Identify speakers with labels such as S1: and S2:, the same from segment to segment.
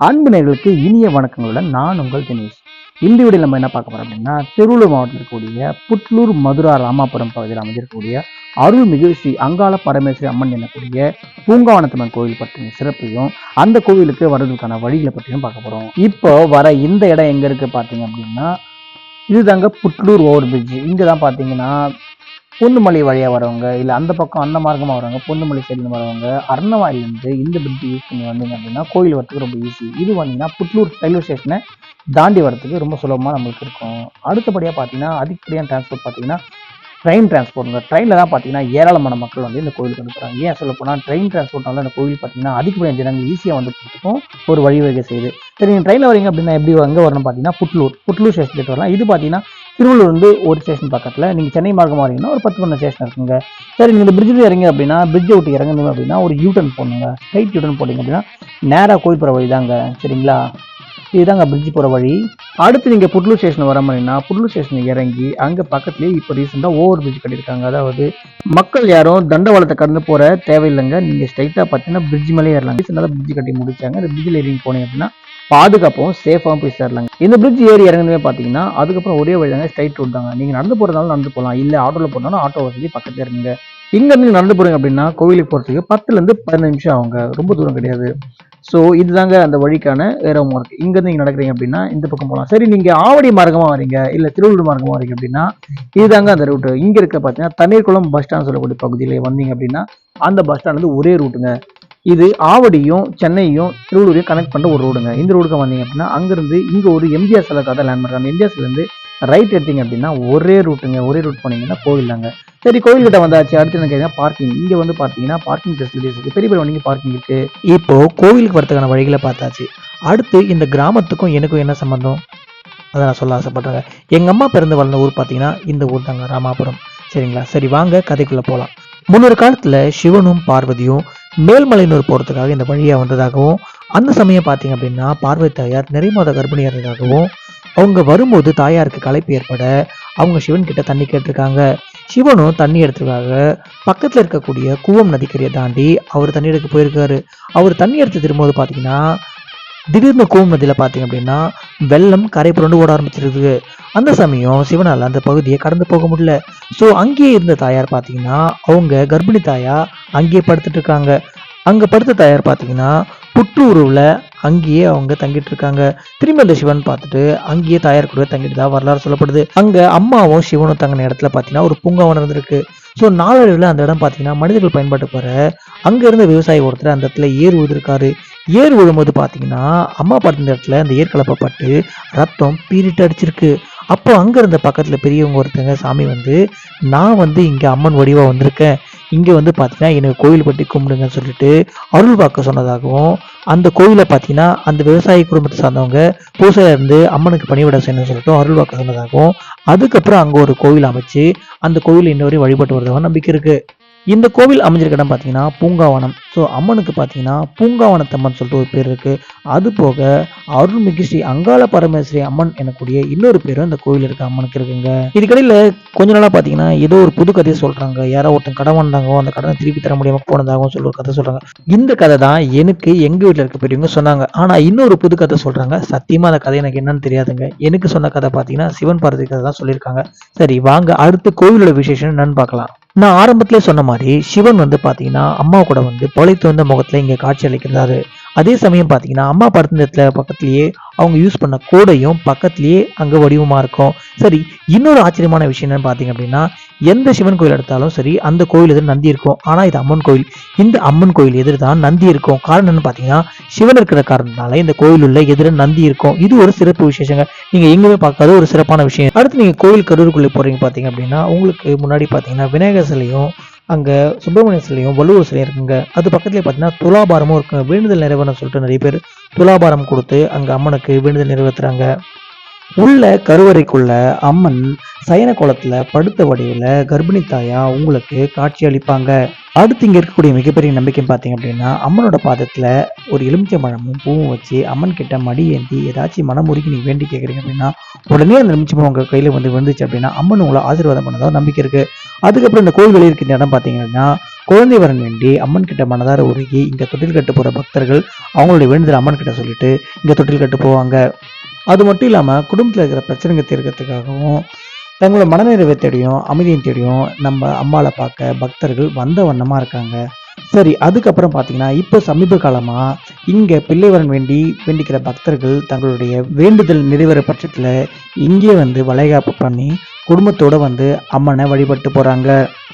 S1: அன்பு நேயர்களுக்கு இனிய வணக்கங்களுடன் நான் உங்கள் தினேஷ். இந்த வீடியோ நம்ம என்ன பார்க்க போறோம் அப்படின்னா திருவள்ளூர் மாவட்டத்தில் இருக்கக்கூடிய புட்லூர் மதுரா ராமாபுரம் பகுதியில் அமைஞ்சிருக்கக்கூடிய அருள்மிகு ஸ்ரீ அங்காள பரமேஸ்வரி அம்மன் எனக்கூடிய பூங்காவனத்தம்மன் கோவில் பற்றின சிறப்பையும் அந்த கோவிலுக்கு வர்றதுக்கான வழிகளை பற்றியும் பார்க்க போறோம். இப்போ வர இந்த இடம் எங்க இருக்கு பார்த்தீங்க அப்படின்னா இதுதாங்க புட்லூர் ஓவர் பிரிட்ஜ் இங்கே தான் பார்த்தீங்கன்னா பொன்னுமலை வழியாக வரவங்க இல்லை அந்த பக்கம் அந்த மார்க்கமாக வரவங்க பொன்னுமலை சைடில் வரவங்க அரணவாயிலேருந்து இந்த பிரிட்ஜ் யூஸ் பண்ணி வந்தீங்க அப்படின்னா கோயில் வரத்துக்கு ரொம்ப ஈஸி இது வந்தீங்கன்னா புட்லூர் ரயில்வே ஸ்டேஷனை தாண்டி வரத்துக்கு ரொம்ப சுலபமாக நம்மளுக்கு இருக்கும். அடுத்தபடியாக பார்த்தீங்கன்னா அதிகப்படியான டிரான்ஸ்போர்ட் பார்த்தீங்கன்னா ட்ரெயின் டிரான்ஸ்போர்ட்டுங்க ட்ரெயினில் தான் பார்த்தீங்கன்னா ஏராளமான மக்கள் வந்து இந்த கோயிலுக்கு வந்துருக்காங்க ஏன் சொல்ல போனால் ட்ரெயின் டிரான்ஸ்போர்ட்னால இந்த கோயில் பார்த்தீங்கன்னா அதிகப்படியான ஜனங்கள் ஈஸியாக வந்து போகிறதுக்கும் ஒரு வழிவகை செய்யுது. சரி நீங்கள் ட்ரெயினில் வரீங்க அப்படின்னா எப்படி எங்கே வரணும் பார்த்தீங்கன்னா புட்லூர். புட்லூர் ஸ்டேஷன் வரலாம். இது பார்த்தீங்கன்னா திருவள்ளூர் வந்து ஒரு ஸ்டேஷன் பக்கத்தில். நீங்கள் சென்னை மார்க்கமாக வரீங்கன்னா ஒரு பத்து பண்ண ஸ்டேஷன் இருக்குங்க. சரி நீங்கள் இந்த பிரிட்ஜில் இறங்கி அப்படின்னா பிரிட்ஜை விட்டு இறங்கணும் அப்படின்னா ஒரு யூட்டன் போடணுங்க. ஸ்ட்ரைட் யூட்டன் போட்டிங்க அப்படின்னா நேராக கோயில் போகிற வழி தாங்க. சரிங்களா? இதுதாங்க பிரிட்ஜ் போகிற வழி. அடுத்து நீங்கள் புட்லூர் ஸ்டேஷன் வர மாதிரினா புட்லூர் ஸ்டேஷன் இறங்கி அங்கே பக்கத்துலேயே இப்போ ரீசெண்டாக ஓவர் பிரிட்ஜ் கட்டியிருக்காங்க. அதாவது மக்கள் யாரும் தண்டவாளத்தை கடந்து போகிற தேவையில்லைங்க. நீங்கள் ஸ்ட்ரைட்டாக பார்த்தீங்கன்னா பிரிட்ஜ் மேலே ஏறலாம் ரீசெண்டாக பிரிட்ஜ் கட்டி முடிச்சாங்க. அந்த பிரிட்ஜில் ஏறி போனீங்க அப்படின்னா பாதுகாப்பும் சேஃபாகவும் போய் சேரலாங்க. இந்த பிரிட்ஜ் ஏறி இறங்குனவே பார்த்தீங்கன்னா அதுக்கப்புறம் ஒரே வழி தாங்க ஸ்ட்ரைட் ரோட் தாங்க. நீங்கள் நடந்து போகிறதாலும் நடந்து போகலாம் இல்லை ஆட்டோவில் போனாலும் ஆட்டோ வசதி பக்கத்தில் இருங்க இங்கேருந்து நீங்கள் நடந்து போகிறீங்க அப்படின்னா கோவிலுக்கு போகிறதுக்கு பத்துலேருந்து பதினஞ்சு நிமிஷம் ஆகுங்க. ரொம்ப தூரம் கிடையாது. ஸோ இதுதாங்க அந்த வழிக்கான வேற மார்க் இங்கேருந்து நீங்கள் நடக்கிறீங்க அப்படின்னா இந்த பக்கம் போகலாம் சரி நீங்கள் ஆவடி மார்க்கமாக வரீங்க இல்லை திருவள்ளூர் மார்க்கமாக வரீங்க அப்படின்னா இதுதாங்க அந்த ரூட்டு இங்கே இருக்க பார்த்தீங்கன்னா தண்ணீர்குளம் பஸ் ஸ்டாண்ட் சொல்லக்கூடிய பகுதியில் வந்தீங்க அப்படின்னா அந்த பஸ் ஸ்டாண்ட் வந்து ஒரே ரூட்டுங்க இது ஆவடியும் சென்னையும் திருவள்ளூரையும் கனெக்ட் பண்ணுற ஒரு ரோடுங்க இந்த ரோடுக்கு வந்தீங்க அப்படின்னா அங்கேருந்து இங்கே ஒரு எம்ஜிஆர் கதை லேண்ட்மார்க் அந்த எம்ஜிஆர் சிலேருந்து ரைட் எடுத்தீங்க அப்படின்னா ஒரே ரூட்டுங்க ஒரே ரூட் போனீங்கன்னா கோவில் தாங்க. சரி கோவில் கிட்ட வந்தாச்சு. அடுத்து என்ன பார்க்கிங் இங்கே வந்து பார்த்தீங்கன்னா பார்க்கிங் ஃபெசிலிட்டிஸ் இருக்குது பெரிய பெரிய வண்டிங்க பார்க்கிங் இருக்கு. இப்போ கோவிலுக்கு வரதுக்கான வழிகளை பார்த்தாச்சு. அடுத்து இந்த கிராமத்துக்கும் எனக்கும் என்ன சம்மந்தம் அதை நான் சொல்ல ஆசைப்படுறேங்க. எங்கள் அம்மா பிறந்து வளர்ந்த ஊர் பார்த்தீங்கன்னா இந்த ஊர் தாங்க ராமாபுரம். சரிங்களா? சரி வாங்க கதைக்குள்ளே போகலாம் முன்னொரு காலத்தில் சிவனும் பார்வதியும் மேல்மலையனூர் போகிறதுக்காக இந்த வழியாக வந்ததாகவும் அந்த சமயம் பார்த்தீங்க அப்படின்னா பார்வை தாயார் நிறைமாத கர்ப்பிணியாக இருந்ததாகவும் அவங்க வரும்போது தாயாருக்கு களைப்பு ஏற்பட அவங்க சிவன் கிட்ட தண்ணி கேட்டிருக்காங்க. சிவனும் தண்ணி எடுத்துக்காக பக்கத்தில் இருக்கக்கூடிய கூவம் நதிக்கரையை தாண்டி அவர் தண்ணி எடுக்க போயிருக்காரு. அவர் தண்ணி எடுத்து திரும்பும்போது பார்த்தீங்கன்னா திடீர்னு கூவம் நதியில் பார்த்தீங்க அப்படின்னா வெள்ளம் கரை புரண்டு ஓட ஆரம்பிச்சிருக்கு அந்த சமயம் சிவனால் அந்த பகுதியை கடந்து போக முடியல. ஸோ அங்கேயே இருந்த தாயார் பார்த்தீங்கன்னா அவங்க கர்ப்பிணி தாயா அங்கேயே படுத்துட்டு இருக்காங்க. அங்கே படுத்த தாயார் பார்த்தீங்கன்னா புற்றூருவில் அங்கேயே அவங்க தங்கிட்டு இருக்காங்க. திரும்பி அந்த சிவன் பார்த்துட்டு அங்கேயே தாயார் கூட தங்கிட்டு தான் வரலாறு சொல்லப்படுது. அங்கே அம்மாவும் சிவனும் தங்கின இடத்துல பார்த்தீங்கன்னா ஒரு பூங்காவும் இருந்திருக்கு. ஸோ நாளடைவில் அந்த இடம் பார்த்தீங்கன்னா மனிதர்கள் பயன்பாட்டு போகிற அங்கே இருந்த விவசாயி ஒருத்தர் அந்த இடத்துல ஏர் உழுதுருக்காரு. ஏர் விழும்போது பார்த்தீங்கன்னா அம்மா படுத்த இடத்துல அந்த ஏர் கலப்பப்பட்டு ரத்தம் பீரிட்டு அடிச்சிருக்கு. அப்போ அங்கே இருந்த பக்கத்தில் பெரியவங்க ஒருத்தங்க சாமி வந்து நான் வந்து இங்கே அம்மன் வடிவாக வந்திருக்கேன். இங்கே வந்து பார்த்தீங்கன்னா எனக்கு கோயில் பட்டி கும்பிடுங்கன்னு சொல்லிட்டு அருள் பார்க்க சொன்னதாகவும் அந்த கோயிலை பார்த்தீங்கன்னா அந்த விவசாய குடும்பத்தை சார்ந்தவங்க பூசையில இருந்து அம்மனுக்கு பணிவிட செய்யணும்னு சொல்லிட்டு அருள் பார்க்க சொன்னதாகவும் அதுக்கப்புறம் அங்கே ஒரு கோயில் அமைச்சு அந்த கோயில் இன்ன வழிபட்டு வரதாகவும் நம்பிக்கை இருக்குது இந்த கோவில் அமைஞ்சிருக்க இடம் பார்த்தீங்கன்னா பூங்காவனம். ஸோ அம்மனுக்கு பார்த்தீங்கன்னா பூங்காவனத்தம்மன் சொல்லிட்டு ஒரு பேர் இருக்கு. அது போக அருள்மிகு ஸ்ரீ அங்காள பரமேஸ்வரி அம்மன் எனக்கூடிய இன்னொரு பேரும் இந்த கோவில் இருக்க அம்மனுக்கு இருக்குங்க. இதுக்கடையில் கொஞ்ச நாளா பார்த்தீங்கன்னா ஏதோ ஒரு புது கதையை சொல்றாங்க. யாரோ ஒருத்தன் கடன் வந்தாங்கோ அந்த கடனை திருப்பி தர முடியாமல் போனதாகவும் சொல்லி ஒரு கதை சொல்றாங்க. இந்த கதை தான் எனக்கு எங்க வீட்டில் இருக்க பெரியவங்க சொன்னாங்க. ஆனா இன்னொரு புது கதை சொல்றாங்க. சத்தியமாக அந்த கதை எனக்கு என்னன்னு தெரியாதுங்க. எனக்கு சொன்ன கதை பார்த்தீங்கன்னா சிவன் பார்வதி கதை தான் சொல்லியிருக்காங்க. சரி வாங்க அடுத்த கோவிலோட விசேஷம் என்னன்னு பார்க்கலாம். நான் ஆரம்பத்திலே சொன்ன மாதிரி சிவன் வந்து பாத்தீங்கன்னா அம்மா கூட வந்து பொழைத்து வந்த முகத்துல இங்க காட்சி அளிக்கிறாரு. அதே சமயம் பாத்தீங்கன்னா அம்மா படுத்த இடத்துல பக்கத்துலேயே அவங்க யூஸ் பண்ண கூடையும் பக்கத்துலேயே அங்க வடிவமா இருக்கும். சரி இன்னொரு ஆச்சரியமான விஷயம் என்னன்னு பாத்தீங்க அப்படின்னா எந்த சிவன் கோயில் எடுத்தாலும் சரி அந்த கோயில் எதிர் நந்தி இருக்கும். ஆனா இது அம்மன் கோயில். இந்த அம்மன் கோயில் எதிர் தான் நந்தி இருக்கும். காரணம் என்னன்னு பாத்தீங்கன்னா சிவன் இருக்கிற காரணத்தினால இந்த கோயில் உள்ள எதிர நந்தி இருக்கும். இது ஒரு சிறப்பு விசேஷங்க. நீங்க எங்கேயுமே பார்க்காத ஒரு சிறப்பான விஷயம். அடுத்து நீங்க கோயில் கரூருக்குள்ளே போறீங்க பாத்தீங்க அப்படின்னா உங்களுக்கு முன்னாடி பாத்தீங்கன்னா விநாயகர் சிலையும் அங்க சுப்பிரமணிய சிலையும் வள்ளுவர் சிலையும் இருக்குங்க. அது பக்கத்துலேயே பார்த்தீங்கன்னா துலாபாரமும் இருக்குங்க. வேண்டுதல் நிறைவேறணும் சொல்லிட்டு நிறைய பேர் துலாபாரம் கொடுத்து அங்க அம்மனுக்கு வேண்டுதல் நிறைவேற்றுறாங்க உள்ள கருவறைக்குள்ள அம்மன் சயன கோலத்துல படுத்த வடிவில் கர்ப்பிணி தாயா உங்களுக்கு காட்சி அளிப்பாங்க. அடுத்து இங்க இருக்கக்கூடிய மிகப்பெரிய நம்பிக்கை பார்த்தீங்க அப்படின்னா அம்மனோட பாதத்துல ஒரு எலுமிச்சை பழமும் பூவும் வச்சு அம்மன் கிட்ட மடி ஏந்தி ஏதாச்சும் மனமுருகி நீ வேண்டி கேட்குறீங்க அப்படின்னா உடனே அந்த எலுமிச்சை பழம் உங்க கையில வந்து விழுந்துச்சு அப்படின்னா அம்மன் உங்களை ஆசீர்வாதம் பண்ணதா நம்பிக்கை இருக்கு. அதுக்கப்புறம் இந்த கோயில் வெளியே இருக்கின்ற இடம் பார்த்தீங்க அப்படின்னா குழந்தை வரன் வேண்டி அம்மன் கிட்ட மனதார உருகி இங்க தொட்டில் கட்டு போற பக்தர்கள் அவங்களுடைய வேண்டுதல் அம்மன் கிட்ட சொல்லிட்டு இங்க தொட்டில் கட்டு போவாங்க. அது மட்டும் இல்லாமல் குடும்பத்தில் இருக்கிற பிரச்சனைங்க தீர்க்கறதுக்காகவும் தங்களோட மனநிறைவை தேடியும் அமைதியும் தேடியும் நம்ம அம்மாவை பார்க்க பக்தர்கள் வந்த வண்ணமாக இருக்காங்க. சரி அதுக்கப்புறம் பார்த்தீங்கன்னா இப்போ சமீப காலமாக இங்கே பிள்ளைவரன் வேண்டி வேண்டிக்கிற பக்தர்கள் தங்களுடைய வேண்டுதல் நிறைவேற பட்சத்தில் இங்கே வந்து வளைகாப்பு பண்ணி குடும்பத்தோட வந்து அம்மனை வழிபட்டு போறாங்க.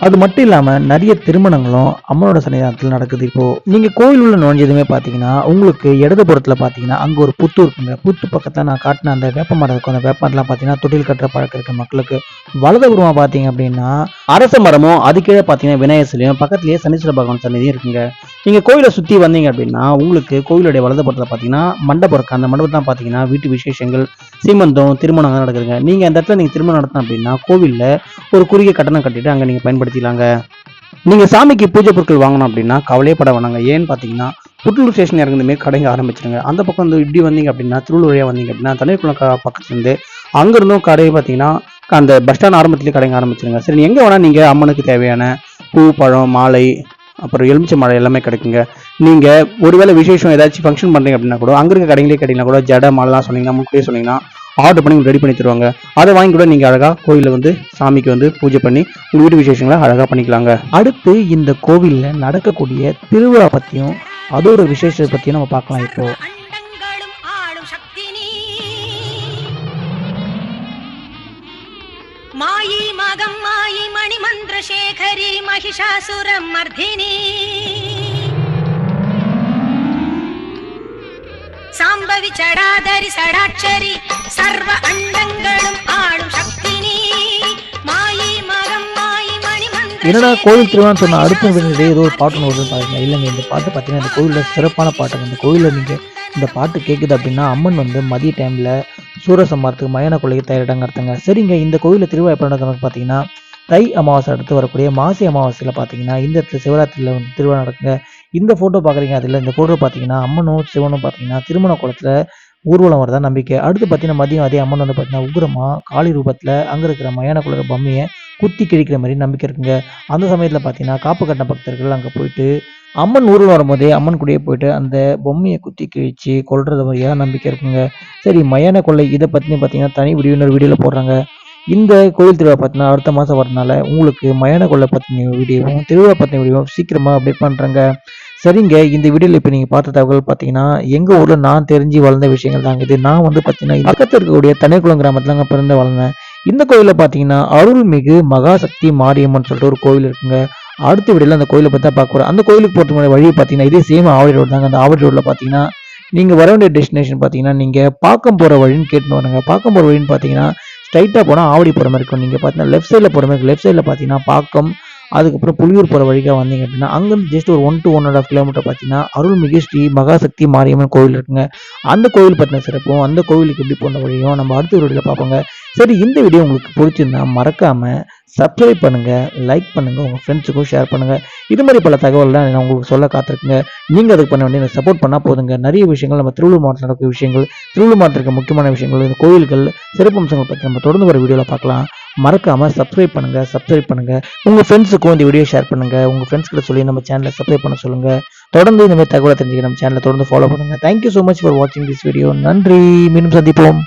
S1: அது மட்டும் இல்லாம நிறைய திருமணங்களும் அம்மனோட சன்னிதானத்தில் நடக்குது இப்போ. நீங்க கோயில் உள்ள நுழைஞ்சதுமே பாத்தீங்கன்னா உங்களுக்கு இடதுபுறத்துல பாத்தீங்கன்னா அங்க ஒரு புத்து இருக்குங்க. புத்து பக்கத்துல நான் காட்டின அந்த வேப்ப மரம் இருக்கும் அந்த வேப்ப மரம்லாம் பாத்தீங்கன்னா தொட்டில் கட்டுற பழக்கம் இருக்க மக்களுக்கு. வலதுபுறமா பாத்தீங்க அப்படின்னா அரச மரமும் அதுக்கீழே பார்த்தீங்கன்னா பாத்தீங்கன்னா விநாயகர் சிலையும் பக்கத்துலயே சனீஸ்வர பகவான் சன்னிதியும் இருக்குங்க. நீங்க கோயிலை சுத்தி வந்தீங்க அப்படின்னா உங்களுக்கு கோயிலுடைய வலதுபுறத்துல பாத்தீங்கன்னா மண்டபம் இருக்கு. அந்த மண்டபம் தான் பாத்தீங்கன்னா வீட்டு விசேஷங்கள் சீமந்தம் திருமணம் நடக்குதுங்க. நீங்க அந்த இடத்துல நீங்க திருமணம் நடத்தணும் அப்படின்னா கோவில்ல ஒரு குறுகிய கட்டணம் கட்டிட்டு அங்கே நீங்க பயன்படுத்திக்கலாங்க. நீங்கள் சாமிக்கு பூஜை பொருட்கள் வாங்கணும் அப்படின்னா கவலையப்பட வேணாங்க. ஏன்னு பார்த்தீங்கன்னா புட்டலூர் ஸ்டேஷன் இறங்குதுமே கடைங்க ஆரம்பிச்சிருங்க. அந்த பக்கம் வந்து இப்படி வந்தீங்க அப்படின்னா திருவள்ளூர் வழியாக வந்தீங்க அப்படின்னா தண்ணீர்குளம் பக்கத்துலேருந்து அங்கேருந்தும் இருந்தும் கடையை பார்த்தீங்கன்னா அந்த பஸ் ஸ்டாண்ட் ஆரம்பத்திலேயே கடைங்க ஆரம்பிச்சிருங்க. சரி எங்கே வேணால் நீங்கள் அம்மனுக்கு தேவையான பூ பழம் மாலை அப்புறம் எலுமிச்சை மழை எல்லாமே கிடைக்குங்க. நீங்க ஒருவேளை விசேஷம் ஏதாச்சும் ஃபங்க்ஷன் பண்ணுறீங்க அப்படின்னா கூட அங்கே இருக்க கடைங்களே கேட்டிங்கன்னா கூட ஜடை மாலைலாம் சொன்னீங்கன்னா முன்கூட்டியே சொன்னீங்கன்னா ஆர்டர் பண்ணி ரெடி பண்ணி தருவாங்க. அதை வாங்கி கூட நீங்க அழகா கோயில்ல வந்து சாமிக்கு வந்து பூஜை பண்ணி உங்க வீட்டு விசேஷங்களை அழகா பண்ணிக்கலாங்க. அடுத்து இந்த கோவில்ல நடக்கக்கூடிய திருவிழா பத்தியும் அதோட விசேஷத்தை பத்தியும் நம்ம பார்க்கலாம் இப்போ.
S2: அண்டங்களும் ஆளும் சக்தி நீ. மாயி மகம் மாயி மணிமந்திர சேகரி மகிஷாசுரம் மர்தினி. சாம்பவி சடாதரி சடாட்சரி. சர்வ அண்டங்களும் ஆளும் சக்தி நீ மாயி மகம் மாயி மணிமந்திர
S1: என்னடா கோவில் திருவிழான்னு சொன்ன அடுத்த விடுதலை ஏதோ ஒரு பாட்டு வருதுன்னு பாருங்க. இல்லைங்க இந்த பாட்டு பார்த்தீங்கன்னா இந்த கோவிலில் சிறப்பான பாட்டுங்க. இந்த கோவிலில் நீங்கள் இந்த பாட்டு கேட்குது அப்படின்னா அம்மன் வந்து மதிய டைமில் சூரசம்மாரத்துக்கு மயான கொள்ளைக்கு தயாரிட்டாங்க அர்த்தங்க சரிங்க இந்த கோவிலில் திருவிழா எப்போ நடக்கிறது பார்த்தீங்கன்னா தை அமாவாசை அடுத்து வரக்கூடிய மாசி அமாவாசையில் பார்த்தீங்கன்னா இந்த சிவராத்திரியில் வந்து திருவிழா நடக்குங்க. இந்த ஃபோட்டோ பார்க்குறீங்க அதில் இந்த ஃபோட்டோ பார்த்தீங்கன்னா அம்மனும் சிவனும் பார்த்தீங்கன்னா திருமண குளத்தில் ஊர்வலம் வரதான் நம்பிக்கை. அடுத்து பார்த்தீங்கன்னா மதியம் அதே அம்மன் வந்து பார்த்தீங்கன்னா உக்ரமாக காளி ரூபத்தில் அங்கே இருக்கிற மயான குலக பொம்மையை குத்தி கிழிக்கிற மாதிரி நம்பிக்கை இருக்குங்க. அந்த சமயத்தில் பார்த்தீங்கன்னா காப்பு கட்ட பக்தர்கள் அங்கே போயிட்டு அம்மன் ஊரில் வரும்போதே அம்மன் கூடயே போயிட்டு அந்த பொம்மையை குத்தி கிழிச்சு கொள்றது மாதிரியாக நம்பிக்கை இருக்குங்க. சரி மயான கொள்ளை இதை பற்றி பார்த்தீங்கன்னா தனி வீடியோ இன்னொரு வீடியோவில் போடுறாங்க. இந்த கோயில் திருவிழா பார்த்தீங்கன்னா அடுத்த மாதம் வரனால உங்களுக்கு மயான கொள்ளை பற்றின வீடியோவும் திருவிழா பற்றின வீடியோவும் சீக்கிரமாக அப்டேட் பண்ணுறேங்க சரிங்க இந்த வீடியோவில் இப்போ நீங்கள் பார்த்த தகவல் பார்த்தீங்கன்னா எங்கள் ஊரில் நான் தெரிஞ்சு வளர்ந்த விஷயங்கள் தாங்க. இது நான் வந்து பார்த்தீங்கன்னா பக்கத்தில் இருக்கக்கூடிய தனிக்குளம் கிராமத்தில் அங்கே பிறந்து வளர்ந்தேன். இந்த கோயிலில் பார்த்தீங்கன்னா அருள்மிகு மகாசக்தி மாரியம்மன் சொல்லிட்டு ஒரு கோயில் இருக்குங்க. அடுத்த வீடியோல அந்த கோயிலை பற்றி தான் பார்க்க அந்த கோயிலுக்கு போகிறதுக்கு வழியை வழி பார்த்தீங்கன்னா இதே சேம் ஆவடி ரோடு தாங்க. அந்த ஆவடி ரோடில் பார்த்தீங்கன்னா நீங்கள் வர வேண்டிய டெஸ்டினேஷன் பார்த்தீங்கன்னா நீங்கள் பாக்கம் போகிற வழின்னு கேட்டுன்னு வரங்க பாக்கம் போகிற வழின்னு பார்த்தீங்கன்னா ஸ்ட்ரைட்டாக போனால் ஆவடி போகிற மாதிரி இருக்கும். நீங்கள் பார்த்தீங்கன்னா லெஃப்ட் சைடில் போகிற மாதிரி லெஃப்ட் சைடில் பார்த்தீங்கன்னா பாக்கம் அதுக்கப்புறம் புலியூர் போகிற வழியாக வந்தீங்க அப்படின்னா அங்கேருந்து ஜஸ்ட் ஒரு one to one and half kilometre பார்த்தீங்கன்னா அருள்மிகு ஸ்ரீ மகாசக்தி மாரியம்மன் கோவில் இருக்குங்க. அந்த கோவில் பற்றின சிறப்பும் அந்த கோவிலுக்கு எப்படி போன வழியும் நம்ம அடுத்த வீடியோவில் பார்ப்போங்க. சரி இந்த வீடியோ உங்களுக்கு பிடிச்சிருந்தா மறக்காமல் சப்ஸ்கிரைப் பண்ணுங்கள் லைக் பண்ணுங்கள் உங்கள் ஃப்ரெண்ட்ஸுக்கும் ஷேர் பண்ணுங்கள் இது மாதிரி பல தகவல்லாம் நான் உங்களுக்கு சொல்ல காத்திருக்குங்க. நீங்கள் அதுக்கு பண்ண வேண்டிய சப்போர்ட் பண்ணால் போதுங்க. நிறைய விஷயங்கள் நம்ம திருவள்ளூர் மாவட்டத்தில் நடக்கிற விஷயங்கள் திருவள்ளூர் மாவட்டத்தில் இருக்க முக்கியமான விஷயங்கள் இந்த கோயில்கள் சிறப்பம்சங்கள் பற்றி நம்ம தொடர்ந்து வர வீடியோவில் பார்க்கலாம். மறக்காமல் சப்ஸ்கிரைப் பண்ணுங்க சப்ஸ்கிரைப் பண்ணுங்கள் உங்கள் ஃப்ரெண்ட்ஸுக்கும் இந்த வீடியோ ஷேர் பண்ணுங்கள் உங்கள் ஃப்ரெண்ட்ஸ் கிட்ட சொல்லி நம்ம சேனலை சப்ஸ்கிரைப் பண்ண சொல்லுங்கள் தொடர்ந்து இந்த மாதிரி தகவலை தெரிஞ்சுக்க நம்ம சேனலை தொடர்ந்து ஃபாலோ பண்ணுங்கள் thank you so much for வாட்சிங் திஸ் வீடியோ நன்றி. மீண்டும் சந்திப்போம்.